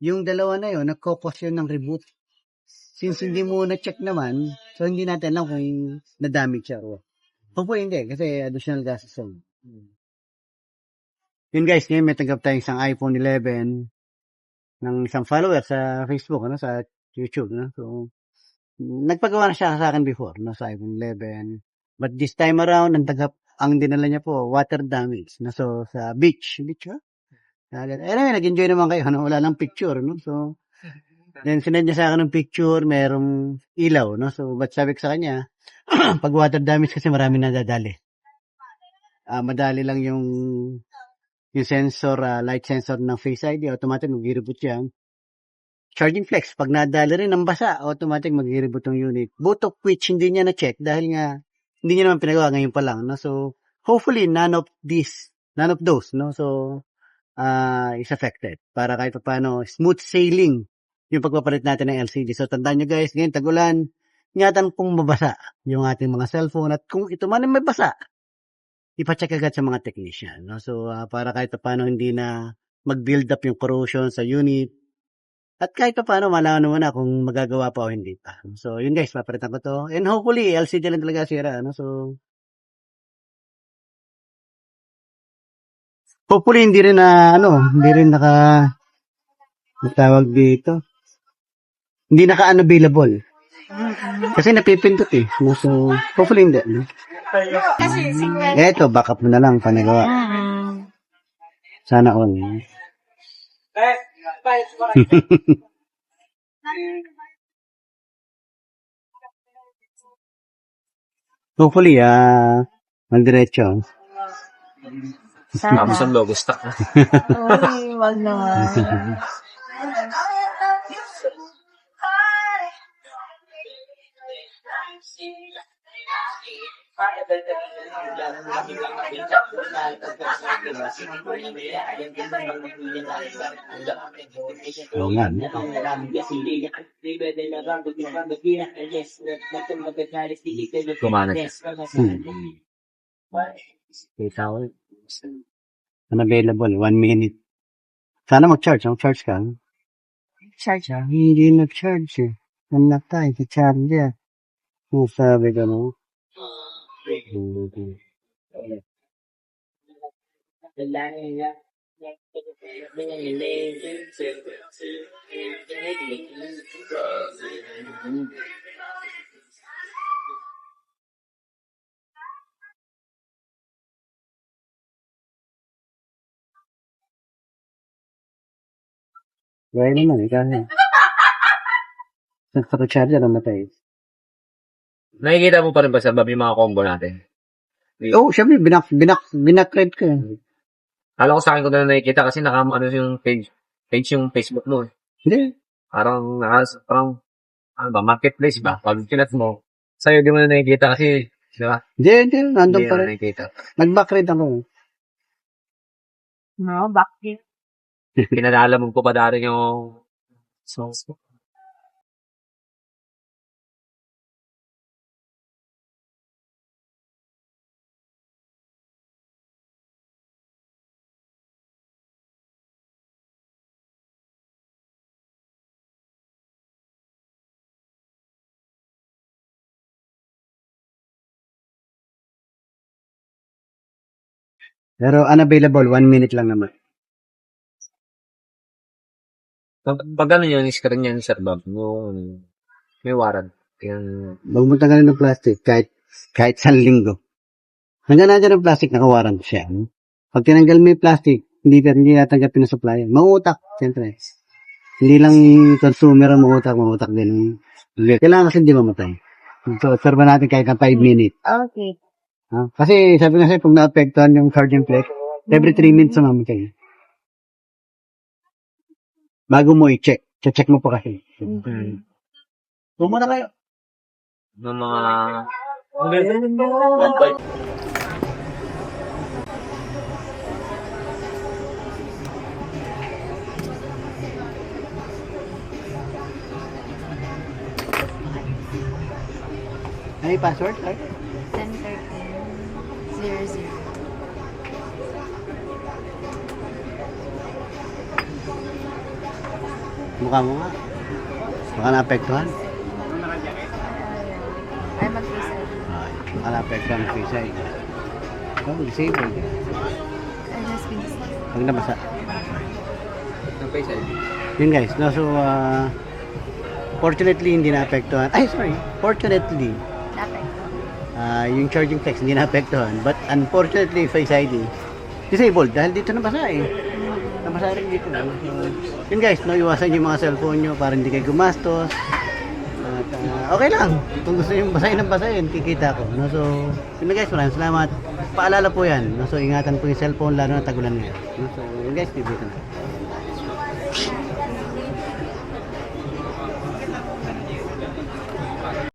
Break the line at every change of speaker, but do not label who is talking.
yung dalawa na yun, nagkokos yun ng reboot. Since hindi mo na-check naman, so hindi natin alam kung na-damage siya or what. Hopefully hindi, kasi additional gastos yun. Yun guys, ngayon may tanggap tayong isang iPhone 11 ng isang follower sa Facebook, ano, sa YouTube, no? So, nagpagawa na siya sa akin before, no, sa iPhone 11. But this time around, ang tanggap, ang dinala niya po, water damage, no? So, sa beach, beach, ha? Anyway, nag-enjoy naman kayo, ano? Wala lang picture, no? So, then sinend niya sa akin ng picture, merong ilaw, no? So, ba't sabi ko sa kanya, pag water damage kasi marami nadadali. Ah, madali lang yung yung sensor, ah, light sensor ng Face ID, automatic mag-reboot yan. Charging flex, pag nadali rin ng basa, automatic mag-reboot yung unit. Both of which hindi niya na-check dahil nga hindi niya naman pinagawa ngayon pa lang. No? So, hopefully, none of this, none of those, no? So, uh, is affected. Para kahit pa paano, smooth sailing yung pagpapalit natin ng LCD. So, tandaan nyo guys, ngayon, tagulan, ingatan pong mabasa yung ating mga cellphone at kung ito man ay may basa, ipacheck agad sa mga technician. No? So, ah, para kahit pa paano hindi na mag-build up yung corrosion sa unit. At kahit pa paano, malaman mo na kung magagawa pa o hindi pa. So, yun guys, papalitan ko to. And hopefully, LCD lang talaga sira. No? So, hopefully, hindi rin na, ano, hindi rin naka, ang tawag dito. Hindi naka-unavailable. Kasi napipindot eh. So, hopefully hindi. No?
Kasi secret.
Eto, backup mo na lang panagawa.
Mm.
Sana all. Hopefully, ah, magdiretso.
Sana.
Tapos ang logo stock.
Uy, wag naman.
Oo nga.
siya.
Hmm. Kita ko. Unavailable, one minute. Sana mag-charge. Mag-charge ka.
Charge.
Hindi nag-charge eh. Anak tayo, sa-charge eh. Ang sabi ko, no? Gaya naman eh, kasi. Nagpa-charge na namatay.
Nakikita mo pa rin ba sa yung mga combo natin?
Oo, oh, syempre, binak, binak, binakred ko yan.
Kala ko sa akin ko na nakikita kasi naka ano yung page page yung Facebook mo. eh.
Hindi.
Parang naka parang ano ba, marketplace ba? Pag kinat mo, sa'yo di mo na nakikita kasi, di ba?
Hindi, hindi. Nandun
Hindi
pa
na
rin.
nakikita.
Nag-backrate ako.
No, bakit?
Pinadala mo ko pa dati yung songs ko.
Pero unavailable, one minute lang naman.
Pag, pag ano yun, screen yan, Sir Bob, yung may warrant. Yung,
Huwag mo tanggalin ng plastic kahit, kahit sa linggo. Hanggang nandiyan ang plastic, nakawarang siya. No? Pag tinanggal mo yung plastic, hindi ka hindi natanggapin ng supplier. Mangutak, siyempre. Hindi lang consumer ang mangutak, mangutak din. Kailangan kasi hindi mamatay. So, observe natin kahit na 5 minutes.
Okay.
Ha? Kasi sabi nga sa'yo, pag naapektuhan yung charging flex, every 3 minutes mamatay. Bago mo i-check. Check mo pa kasi.
Mm.
Huwag mo na kayo.
ng mga,
Ano yung password, sir?
10, 13, 00.
Mukha mo nga. Baka naapektuhan.
Ay.
Ay, baka naapektuhan ang ID. Oh, disabled.
I just finished.
Pag nabasa. Yun guys, no, so, uh, fortunately, hindi naapektuhan. Ay, sorry. Fortunately, ah yung charging text hindi naapektuhan. But unfortunately, Face ID, disabled dahil dito nabasa eh. Nabasa rin dito. No? So, yun guys, no, iwasan yung mga cellphone nyo para hindi kayo gumastos. At, ah, okay lang. Kung gusto nyo basahin ng basahin, kikita ko. No? So, yun na guys, maraming salamat. Paalala po yan. No? So, ingatan po yung cellphone, lalo na tagulan ngayon. No? So, yun guys, dito na.